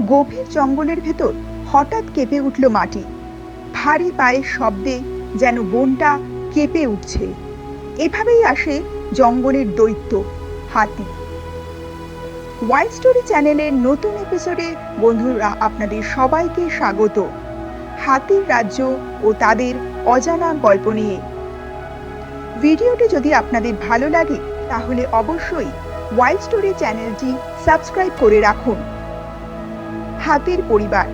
গভীর জঙ্গলের ভেতর হঠাৎ কেঁপে উঠল মাটি। ভারী পায়ের শব্দে যেন বনটা কেঁপে উঠছে। এভাবেই আসে জঙ্গলের দৈত্য, হাতি। ওয়াইল্ড স্টোরি চ্যানেলের নতুন এপিসোডে বন্ধুরা আপনাদের সবাইকে স্বাগত। হাতির রাজ্য ও তাদের অজানা গল্প নিয়ে। ভিডিওটি যদি আপনাদের ভালো লাগে, তাহলে অবশ্যই ওয়াইল্ড স্টোরি চ্যানেলটি সাবস্ক্রাইব করে রাখুন। হাতির পরিবার,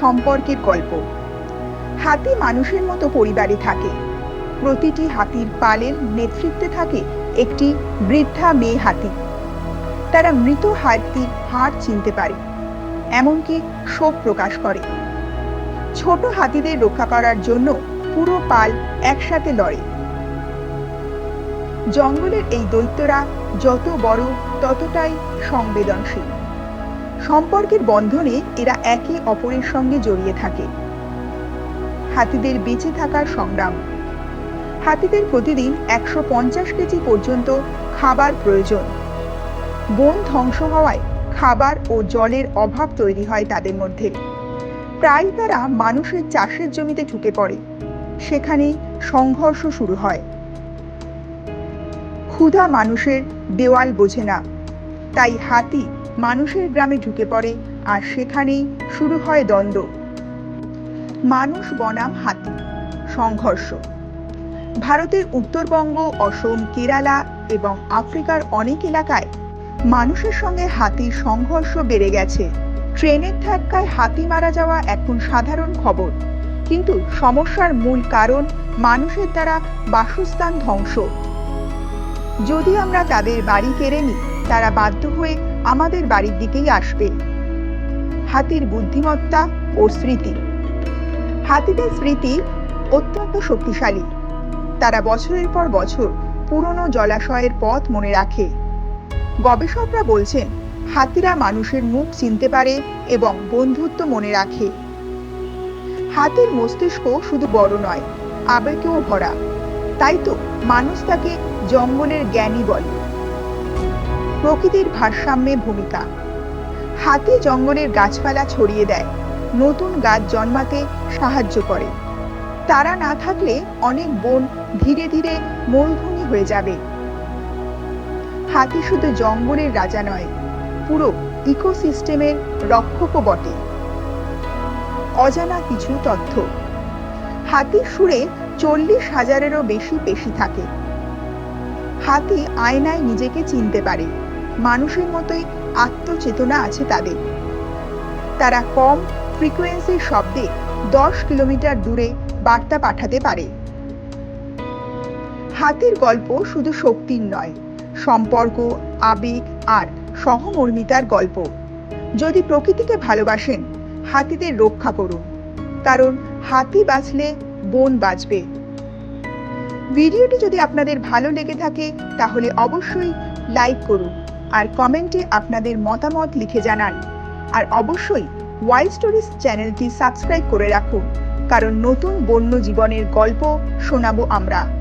সম্পর্কের গল্প। হাতি মানুষের মতো পরিবারে থাকে। প্রতিটি হাতির পালের নেতৃত্বে থাকে একটি বৃদ্ধা মেয়ে হাতি। তারা মৃত হাতির হাড় চিনতে পারে, এমনকি শোক প্রকাশ করে। ছোট হাতিদের রক্ষা করার জন্য পুরো পাল একসাথে লড়ে। জঙ্গলের এই দৈত্যরা যত বড়, ততটাই সংবেদনশীল। সম্পর্কের বন্ধনে এরা একে অপরের সঙ্গে জড়িয়ে থাকে। হাতিদের বেঁচে থাকার সংগ্রাম। হাতিদের প্রতিদিন একশো পঞ্চাশ কেজি পর্যন্ত খাবার প্রয়োজন। বন ধ্বংস হওয়ায় খাবার ও জলের অভাব তৈরি হয় তাদের মধ্যে। প্রায় তারা মানুষের চাষের জমিতে ঢুকে পড়ে। সেখানেই সংঘর্ষ শুরু হয়। ক্ষুধা মানুষের দেওয়াল বোঝে না। তাই হাতি মানুষের গ্রামে ঢুকে পড়ে আর সেখানেই শুরু হয় দ্বন্দ্ব। মানুষ বনাম হাতি, সংঘর্ষ। ভারতের উত্তরবঙ্গ, অসম, কেরালা এবং আফ্রিকার অনেক এলাকায় মানুষের সঙ্গে হাতির সংঘর্ষ বেড়ে গেছে। ট্রেনের ধাক্কায় হাতি মারা যাওয়া এখন সাধারণ খবর। কিন্তু সমস্যার মূল কারণ মানুষের দ্বারা বাসস্থান ধ্বংস। যদি আমরা তাদের বাড়ি কেড়ে নিই, তারা বাধ্য হয়ে আমাদের বাড়ির দিকেই আসবে। হাতির বুদ্ধিমত্তা ও স্মৃতি। হাতিদের স্মৃতি অত্যন্ত শক্তিশালী। তারা বছরের পর বছর পুরনো জলাশয়ের পথ মনে রাখে। গবেষকরা বলছেন, হাতিরা মানুষের মুখ চিনতে পারে এবং বন্ধুত্ব মনে রাখে। হাতির মস্তিষ্ক শুধু বড় নয় আবেগেও ভরা। তাই তো মানুষ তাকে জঙ্গলের জ্ঞানী বলে। প্রকৃতির ভারসাম্যে ভূমিকা। হাতি জঙ্গলের গাছপালা ছড়িয়ে দেয়, নতুন গাছ জন্মাতে সাহায্য করে। তারা না থাকলে অনেক বন ধীরে ধীরে মরুভূমি হয়ে যাবে। হাতি শুধু জঙ্গলের রাজা নয়, পুরো ইকোসিস্টেমের রক্ষকও বটে। অজানা কিছু তথ্য। হাতির সুরে চল্লিশ হাজারেরও বেশি পেশি থাকে। হাতি আয়নায় নিজেকে চিনতে পারে। মানুষের মতোই আত্মচেতনা আছে তাদের। তারা কম ফ্রিকোয়েন্সির শব্দে দশ কিলোমিটার দূরে বার্তা পাঠাতে পারে। হাতির গল্প শুধু শক্তির নয়, সম্পর্ক, আবেগ আর সহমর্মিতার গল্প। যদি প্রকৃতিকে ভালোবাসেন, হাতিদের রক্ষা করুন। কারণ হাতি বাঁচলে বন বাঁচবে। ভিডিওটি যদি আপনাদের ভালো লেগে থাকে, তাহলে অবশ্যই লাইক করুন। আর কমেন্টে আপনাদের মতামত লিখে জানান। আর অবশ্যই ওয়াইল্ড স্টোরিজ চ্যানেলটি সাবস্ক্রাইব করে রাখুন, কারণ নতুন বন্য জীবনের গল্প শোনাবো আমরা।